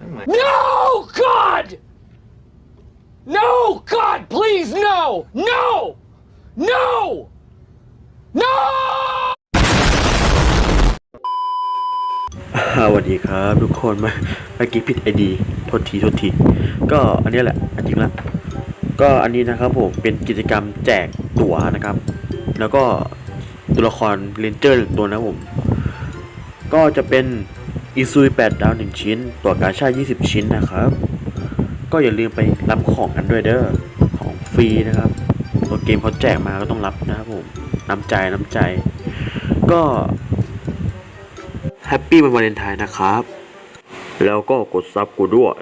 No, God! No, God, please, no! No! No! No! สวัสดีครับทุกคนมาเมื่อกี้ผิดไอดีโทษทีโทษที ก็อันนี้แหละอันจริงละ ก็อันนี้นะครับผมเป็นกิจกรรมแจกตั๋วนะครับ แล้วก็ตัวละครเรนเจอร์หนึ่งตัวนะครับผม ก็จะเป็น อีซุย8ดาว 1 ชิ้น ตัวกาชา20 ชิ้นนะครับ ก็อย่าลืมไปรับของกันด้วยเด้อ ของฟรีนะครับ ตัวเกมเขาแจกมาก็ต้องรับนะครับผม น้ำใจน้ำใจ ก็แฮปปี้วันวาเลนไทน์นะครับ แล้วก็กดซับกูด้วย